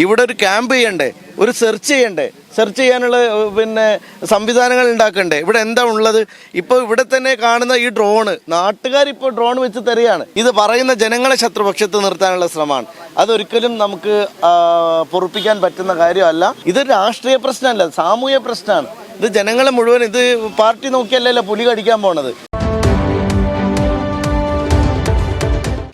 ഇവിടെ ഒരു ക്യാമ്പ് ചെയ്യണ്ടേ? ഒരു സെർച്ച് ചെയ്യണ്ടേ? സെർച്ച് ചെയ്യാനുള്ള പിന്നെ സംവിധാനങ്ങൾ ഉണ്ടാക്കണ്ടേ? ഇവിടെ എന്താ ഉള്ളത്? ഇപ്പോൾ ഇവിടെ തന്നെ കാണുന്ന ഈ ഡ്രോണ് നാട്ടുകാർ ഇപ്പോൾ ഡ്രോൺ വെച്ച് തരികയാണ്. ഇത് പറയുന്ന ജനങ്ങളെ ശത്രുപക്ഷത്ത് നിർത്താനുള്ള ശ്രമമാണ്. അതൊരിക്കലും നമുക്ക് പൊറുപ്പിക്കാൻ പറ്റുന്ന കാര്യമല്ല. ഇത് രാഷ്ട്രീയ പ്രശ്നമല്ല സാമൂഹ്യ പ്രശ്നമാണ്. ഇത് ജനങ്ങളെ മുഴുവൻ ഇത് പാർട്ടി നോക്കിയല്ലല്ലോ പുലി കടിക്കാൻ പോണത്.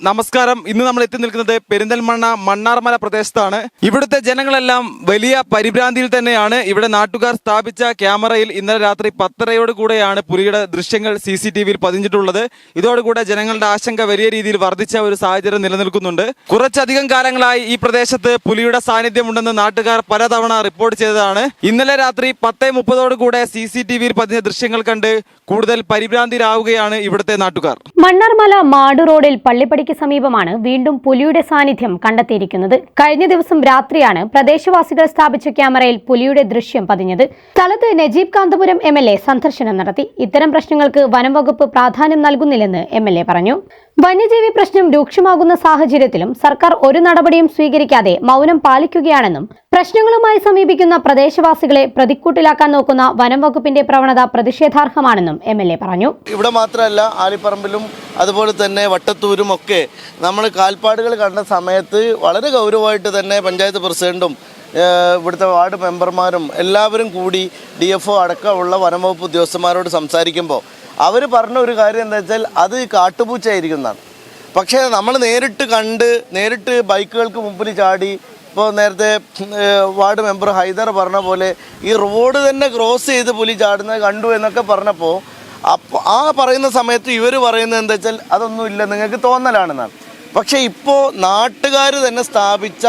നമസ്കാരം. ഇന്ന് നമ്മൾ എത്തി നിൽക്കുന്നത് പെരിന്തൽമണ്ണ മണ്ണാർമല പ്രദേശത്താണ്. ഇവിടുത്തെ ജനങ്ങളെല്ലാം വലിയ പരിഭ്രാന്തിയിൽ തന്നെയാണ്. ഇവിടെ നാട്ടുകാർ സ്ഥാപിച്ച ക്യാമറയിൽ ഇന്നലെ രാത്രി പത്തരയോട് കൂടെയാണ് പുലിയുടെ ദൃശ്യങ്ങൾ സി സി ടി വിയിൽ പതിഞ്ഞിട്ടുള്ളത്. ഇതോടുകൂടെ ജനങ്ങളുടെ ആശങ്ക വലിയ രീതിയിൽ വർദ്ധിച്ച ഒരു സാഹചര്യം നിലനിൽക്കുന്നുണ്ട്. കുറച്ചധികം കാലങ്ങളായി ഈ പ്രദേശത്ത് പുലിയുടെ സാന്നിധ്യമുണ്ടെന്ന് നാട്ടുകാർ പലതവണ റിപ്പോർട്ട് ചെയ്തതാണ്. ഇന്നലെ രാത്രി പത്തേ മുപ്പതോട് കൂടെ സി സി ടി വിയിൽ പതിഞ്ഞ ദൃശ്യങ്ങൾ കണ്ട് കൂടുതൽ പരിഭ്രാന്തിയിലാവുകയാണ് ഇവിടുത്തെ നാട്ടുകാർ. മണ്ണാർമല മാടു റോഡിൽ പള്ളിപ്പടിക്ക് സമീപമാണ് വീണ്ടും പുലിയുടെ സാന്നിധ്യം കണ്ടെത്തിയിരിക്കുന്നത്. കഴിഞ്ഞ ദിവസം രാത്രിയാണ് പ്രദേശവാസികൾ സ്ഥാപിച്ച ക്യാമറയിൽ പുലിയുടെ ദൃശ്യം പതിഞ്ഞത്. സ്ഥലത്ത് Najeeb Kanthapuram M L A സന്ദർശനം നടത്തി. ഇത്തരം പ്രശ്നങ്ങൾക്ക് വനം വകുപ്പ് പ്രാധാന്യം നൽകുന്നില്ലെന്ന് എം എൽ എ പറഞ്ഞു. വന്യജീവി പ്രശ്നം രൂക്ഷമാകുന്ന സാഹചര്യത്തിലും സർക്കാർ ഒരു നടപടിയും സ്വീകരിക്കാതെ മൗനം പാലിക്കുകയാണെന്നും പ്രശ്നങ്ങളുമായി സമീപിക്കുന്ന പ്രദേശവാസികളെ പ്രതിക്കൂട്ടിലാക്കാൻ നോക്കുന്ന വനം വകുപ്പിന്റെ പ്രവണത പ്രതിഷേധാർഹമാണെന്നും എം എൽ എ പറഞ്ഞു. ഇവിടെ മാത്രമല്ല ആലിപ്പറമ്പിലും അതുപോലെ തന്നെ വട്ടത്തൂരും ഒക്കെ നമ്മൾ കാൽപ്പാടുകൾ കണ്ട സമയത്ത് വളരെ ഗൗരവമായിട്ട് തന്നെ പഞ്ചായത്ത് പ്രസിഡന്റും ഇവിടുത്തെ വാർഡ് മെമ്പർമാരും എല്ലാവരും കൂടി ഡി എഫ് ഒ അടക്കമുള്ള വനംവകുപ്പ് ഉദ്യോഗസ്ഥന്മാരോട് സംസാരിക്കുമ്പോൾ അവർ പറഞ്ഞ ഒരു കാര്യം എന്താ വെച്ചാൽ അത് കാട്ടുപൂച്ചയായിരിക്കുന്നതാണ് പക്ഷേ നമ്മൾ നേരിട്ട് കണ്ട് നേരിട്ട് ബൈക്കുകൾക്ക് മുമ്പിൽ ചാടി ഇപ്പോൾ നേരത്തെ വാർഡ് മെമ്പർ ഹൈദർ പറഞ്ഞ പോലെ ഈ റോഡ് തന്നെ ക്രോസ് ചെയ്ത് പുലി ചാടുന്നത് കണ്ടു എന്നൊക്കെ പറഞ്ഞപ്പോൾ അപ്പോൾ ആ പറയുന്ന സമയത്ത് ഇവർ പറയുന്നത് എന്താ വെച്ചാൽ അതൊന്നുമില്ല നിങ്ങൾക്ക് തോന്നലാണെന്നാണ്. പക്ഷേ ഇപ്പോൾ നാട്ടുകാർ തന്നെ സ്ഥാപിച്ച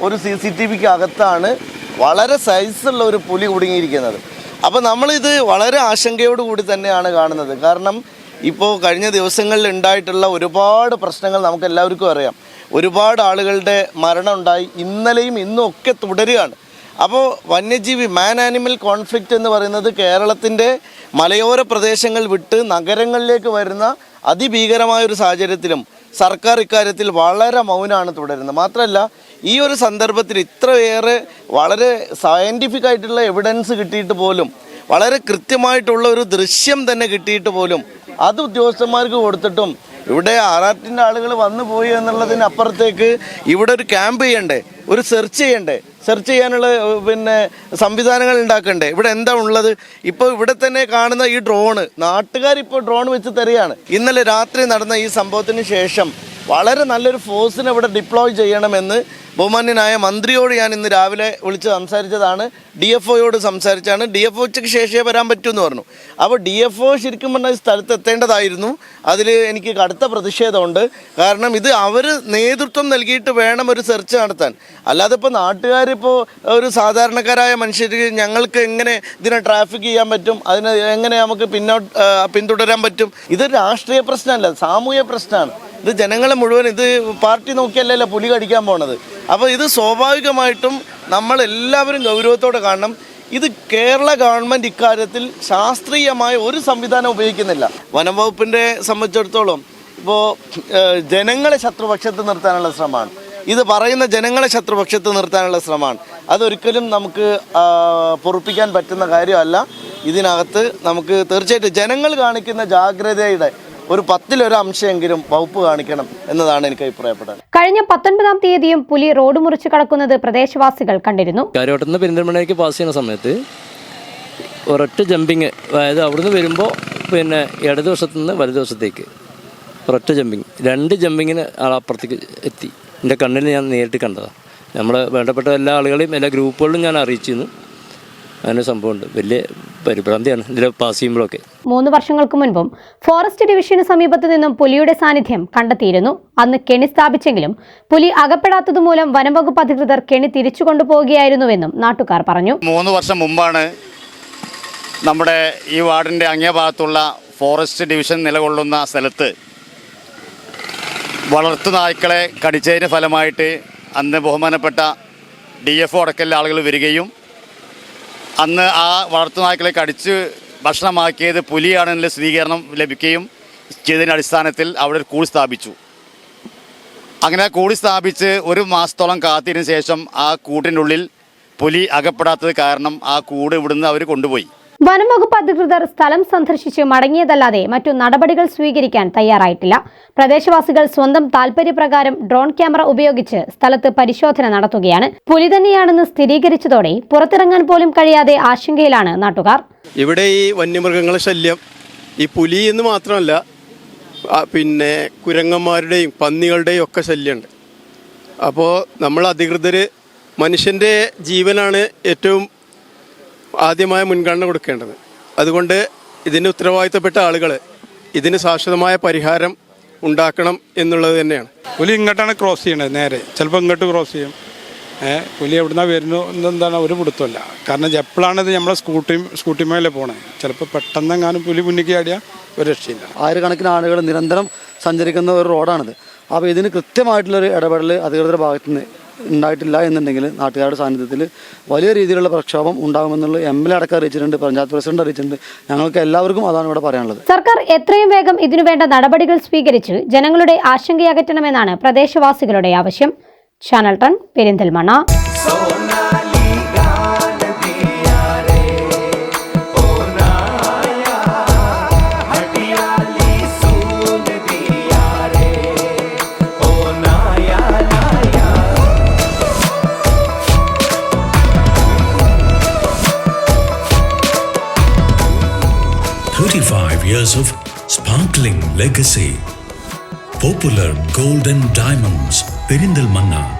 ഒരു സി സി ടി വിക്ക് അകത്താണ് വളരെ സൈസുള്ള ഒരു പുലി കുടുങ്ങിയിരിക്കുന്നത്. അപ്പോൾ നമ്മളിത് വളരെ ആശങ്കയോട് കൂടി തന്നെയാണ് കാണുന്നത്. കാരണം ഇപ്പോൾ കഴിഞ്ഞ ദിവസങ്ങളിൽ ഉണ്ടായിട്ടുള്ള ഒരുപാട് പ്രശ്നങ്ങൾ നമുക്ക് എല്ലാവർക്കും അറിയാം. ഒരുപാട് ആളുകളുടെ മരണം ഉണ്ടായി ഇന്നലെയും ഇന്നും ഒക്കെ തുടരുകയാണ്. അപ്പോൾ വന്യജീവി മാൻ ആനിമൽ കോൺഫ്ലിക്റ്റ് എന്ന് പറയുന്നത് കേരളത്തിന്റെ മലയോര പ്രദേശങ്ങൾ വിട്ട് നഗരങ്ങളിലേക്ക് വരുന്ന അതിഭീകരമായ ഒരു സാഹചര്യത്തിലും സർക്കാർ ഇക്കാര്യത്തിൽ വളരെ മൗനമാണ് തുടരുന്നത്. മാത്രമല്ല ഈ ഒരു സന്ദർഭത്തിൽ ഇത്രയേറെ വളരെ സയന്റിഫിക് ആയിട്ടുള്ള എവിഡൻസ് കിട്ടിയിട്ട് പോലും വളരെ കൃത്യമായിട്ടുള്ള ഒരു ദൃശ്യം തന്നെ കിട്ടിയിട്ട് പോലും അത് ഉദ്യോഗസ്ഥന്മാർക്ക് കൊടുത്തിട്ടും ഇവിടെ ആർ ആളുകൾ വന്നു പോയി എന്നുള്ളതിനപ്പുറത്തേക്ക് ഇവിടെ ഒരു ക്യാമ്പ് ചെയ്യണ്ടേ? ഒരു സെർച്ച് ചെയ്യണ്ടേ? സെർച്ച് ചെയ്യാനുള്ള പിന്നെ സംവിധാനങ്ങൾ ഉണ്ടാക്കണ്ടേ? ഇവിടെ എന്താ ഉള്ളത്? ഇപ്പോൾ ഇവിടെ തന്നെ കാണുന്ന ഈ ഡ്രോണ് നാട്ടുകാർ ഇപ്പോൾ ഡ്രോൺ വെച്ച് തരികയാണ്. ഇന്നലെ രാത്രി നടന്ന ഈ സംഭവത്തിന് ശേഷം വളരെ നല്ലൊരു ഫോഴ്സിനെ ഇവിടെ ഡിപ്ലോയ് ചെയ്യണമെന്ന് ബഹുമാന്യനായ മന്ത്രിയോട് ഞാൻ ഇന്ന് രാവിലെ വിളിച്ച് സംസാരിച്ചതാണ്. ഡി എഫ് ഒയോട് സംസാരിച്ചാണ്. ഡി എഫ് ഒക്ക് ശേഷിയെ വരാൻ പറ്റൂ എന്ന് പറഞ്ഞു. അപ്പോൾ ഡി എഫ് ഒ ശരിക്കും പറഞ്ഞാൽ സ്ഥലത്ത് എത്തേണ്ടതായിരുന്നു. അതിൽ എനിക്ക് കടുത്ത പ്രതിഷേധമുണ്ട്. കാരണം ഇത് അവർ നേതൃത്വം നൽകിയിട്ട് വേണം ഒരു സെർച്ച് നടത്താൻ. അല്ലാതെ ഇപ്പോൾ നാട്ടുകാരിപ്പോൾ ഒരു സാധാരണക്കാരായ മനുഷ്യർ ഞങ്ങൾക്ക് എങ്ങനെ ഇതിനെ ട്രാഫിക് ചെയ്യാൻ പറ്റും? അതിനെ എങ്ങനെ നമുക്ക് പിന്നോട്ട് പിന്തുടരാൻ പറ്റും? ഇത് രാഷ്ട്രീയ പ്രശ്നമല്ല സാമൂഹ്യ പ്രശ്നമാണ്. ഇത് ജനങ്ങളെ മുഴുവൻ ഇത് പാർട്ടി നോക്കിയല്ലല്ലോ പുലി കടിക്കാൻ പോണത്. അപ്പോൾ ഇത് സ്വാഭാവികമായിട്ടും നമ്മളെല്ലാവരും ഗൗരവത്തോടെ കാണണം. ഇത് കേരള ഗവൺമെന്റ് ഇക്കാര്യത്തിൽ ശാസ്ത്രീയമായ ഒരു സംവിധാനം ഉപയോഗിക്കുന്നില്ല. വനം വകുപ്പിന്റെ സംബന്ധിച്ചിടത്തോളം ഇപ്പോൾ ജനങ്ങളെ ശത്രുപക്ഷത്ത് നിർത്താനുള്ള ശ്രമമാണ്. ഇത് പറയുന്ന ജനങ്ങളെ ശത്രുപക്ഷത്ത് നിർത്താനുള്ള ശ്രമമാണ്. അതൊരിക്കലും നമുക്ക് പൊറുപ്പിക്കാൻ പറ്റുന്ന കാര്യമല്ല. ഇതിനകത്ത് നമുക്ക് തീർച്ചയായിട്ടും ജനങ്ങൾ കാണിക്കുന്ന ജാഗ്രതയുടെ ഒരു പത്തിലൊരു അംശമെങ്കിലും വകുപ്പ് കാണിക്കണം എന്നതാണ് എനിക്ക് അഭിപ്രായപ്പെട്ടത്. കഴിഞ്ഞ പത്തൊൻപതാം തീയതിയും പുലി റോഡ് മുറിച്ച് കടക്കുന്നത് പ്രദേശവാസികൾ കണ്ടിരുന്നു. കാര്യവട്ടത്ത് നിന്ന് പെരിന്തൽമണ്ണയ്ക്ക് പാസ് ചെയ്യുന്ന സമയത്ത് ഒരൊറ്റ ജമ്പിങ് അതായത് അവിടുന്ന് വരുമ്പോൾ പിന്നെ ഇടതുവശത്തു നിന്ന് വലതുവശത്തേക്ക് ഒരൊറ്റ ജമ്പിങ് രണ്ട് ജമ്പിങ്ങിന് ആളപ്പുറത്തേക്ക് എത്തി. എന്റെ കണ്ണിൽ ഞാൻ നേരിട്ട് കണ്ടതാണ് നമ്മൾ വേണ്ടപ്പെട്ട എല്ലാ ആളുകളെയും എല്ലാ ഗ്രൂപ്പുകളിലും ഞാൻ അറിയിച്ചിരുന്നു. അങ്ങനെ സംഭവമുണ്ട്. വലിയ പരിഭ്രാന്തിയാണ്. ഇതിൽ പാസ് ചെയ്യുമ്പോഴൊക്കെ. മൂന്ന് വർഷങ്ങൾക്ക് മുൻപും ഫോറസ്റ്റ് ഡിവിഷന് സമീപത്തു നിന്നും പുലിയുടെ സാന്നിധ്യം കണ്ടെത്തിയിരുന്നു. അന്ന് കെണി സ്ഥാപിച്ചെങ്കിലും പുലി അകപ്പെടാത്തതുമൂലം വനംവകുപ്പ് അധികൃതർ കെണി തിരിച്ചു കൊണ്ടുപോവുകയായിരുന്നുവെന്നും നാട്ടുകാർ പറഞ്ഞു. മൂന്ന് വർഷം മുമ്പാണ് നമ്മുടെ ഈ വാർഡിന്റെ അങ്ങേ ഭാഗത്തുള്ള ഫോറസ്റ്റ് ഡിവിഷൻ നിലകൊള്ളുന്ന സ്ഥലത്ത് വളർത്തു നായ്ക്കളെ കടിച്ചതിന് ഫലമായിട്ട് അന്ന് ബഹുമാനപ്പെട്ട ഡി എഫ് ഒ അടക്കമുള്ള ആളുകൾ വരികയും അന്ന് ആ വളർത്തു നായ്ക്കളെ കടിച്ച് ഭക്ഷണമാക്കിയത് പുലിയാണെന്നുള്ള സ്ഥിരീകരണം ലഭിക്കുകയും ചെയ്തതിന്റെ അടിസ്ഥാനത്തിൽ അവിടെ ഒരു കൂട് സ്ഥാപിച്ചു. അങ്ങനെ കൂടി സ്ഥാപിച്ച് ഒരു മാസത്തോളം കാത്തിയതിനു ശേഷം ആ കൂട്ടിന്റെ ഉള്ളിൽ പുലി അകപ്പെടാത്തത് കാരണം ആ കൂട് ഇവിടുന്ന് അവർ കൊണ്ടുപോയി. വനംവകുപ്പ് അധികൃതർ സ്ഥലം സന്ദർശിച്ച് മടങ്ങിയതല്ലാതെ മറ്റു നടപടികൾ സ്വീകരിക്കാൻ തയ്യാറായിട്ടില്ല. പ്രദേശവാസികൾ സ്വന്തം താൽപര്യപ്രകാരം ഡ്രോൺ ക്യാമറ ഉപയോഗിച്ച് സ്ഥലത്ത് പരിശോധന നടത്തുകയാണ്. പുലി തന്നെയാണെന്ന് സ്ഥിരീകരിച്ചതോടെ പുറത്തിറങ്ങാൻ പോലും കഴിയാതെ ആശങ്കയിലാണ് നാട്ടുകാർ. ഇവിടെ ഈ വന്യമൃഗങ്ങളുടെ ശല്യം ഈ പുലി എന്ന് മാത്രമല്ല പിന്നെ കുരങ്ങന്മാരുടെയും പന്നികളുടെയും ഒക്കെ ശല്യമുണ്ട്. അപ്പോൾ നമ്മൾ അധികൃതർ മനുഷ്യന്റെ ജീവനാണ് ഏറ്റവും ആദ്യമായ മുൻഗണന കൊടുക്കേണ്ടത്. അതുകൊണ്ട് ഇതിന് ഉത്തരവാദിത്തപ്പെട്ട ആളുകൾ ഇതിന് ശാശ്വതമായ പരിഹാരം ഉണ്ടാക്കണം എന്നുള്ളത് തന്നെയാണ്. പുലി ഇങ്ങോട്ടാണ് ക്രോസ് ചെയ്യണത് നേരെ. ചിലപ്പോൾ ഇങ്ങോട്ട് ക്രോസ് ചെയ്യും. ഏഹ് പുലി എവിടുന്ന വരുന്നു എന്താണ് ഒരു പിടുത്തമില്ല കാരണം എപ്പോഴാണ് ഇത് നമ്മളെ സ്കൂട്ടി സ്കൂട്ടിമേലെ പോണേ. ചിലപ്പോൾ പെട്ടെന്നെങ്ങാനും പുലി മുന്നിക്ക് ചാടിയാൽ ഒരു രക്ഷയില്ല. ആയിരക്കണക്കിന് ആളുകൾ നിരന്തരം സഞ്ചരിക്കുന്ന ഒരു റോഡാണിത് അപ്പോൾ ഇതിന് കൃത്യമായിട്ടുള്ളൊരു ഇടപെടൽ അധികൃതരുടെ ഭാഗത്ത് നിന്ന് ഉണ്ടായിട്ടില്ല എന്നുണ്ടെങ്കിൽ നാട്ടുകാരുടെ സാന്നിധ്യത്തിൽ വലിയ രീതിയിലുള്ള പ്രക്ഷോഭം ഉണ്ടാകുമെന്നുള്ള എം എൽ എ അടക്കം അറിയിച്ചിട്ടുണ്ട് പഞ്ചായത്ത് പ്രസിഡന്റ് അറിയിച്ചിട്ടുണ്ട്. ഞങ്ങൾക്ക് എല്ലാവർക്കും അതാണ് ഇവിടെ പറയാനുള്ളത്. സർക്കാർ എത്രയും വേഗം ഇതിനുവേണ്ട നടപടികൾ സ്വീകരിച്ച് ജനങ്ങളുടെ ആശങ്കയകറ്റണമെന്നാണ് പ്രദേശവാസികളുടെ ആവശ്യം. Channel ton Perinthalmanna. Forty-five years of sparkling legacy. Popular Gold and Diamonds, Perindal Manna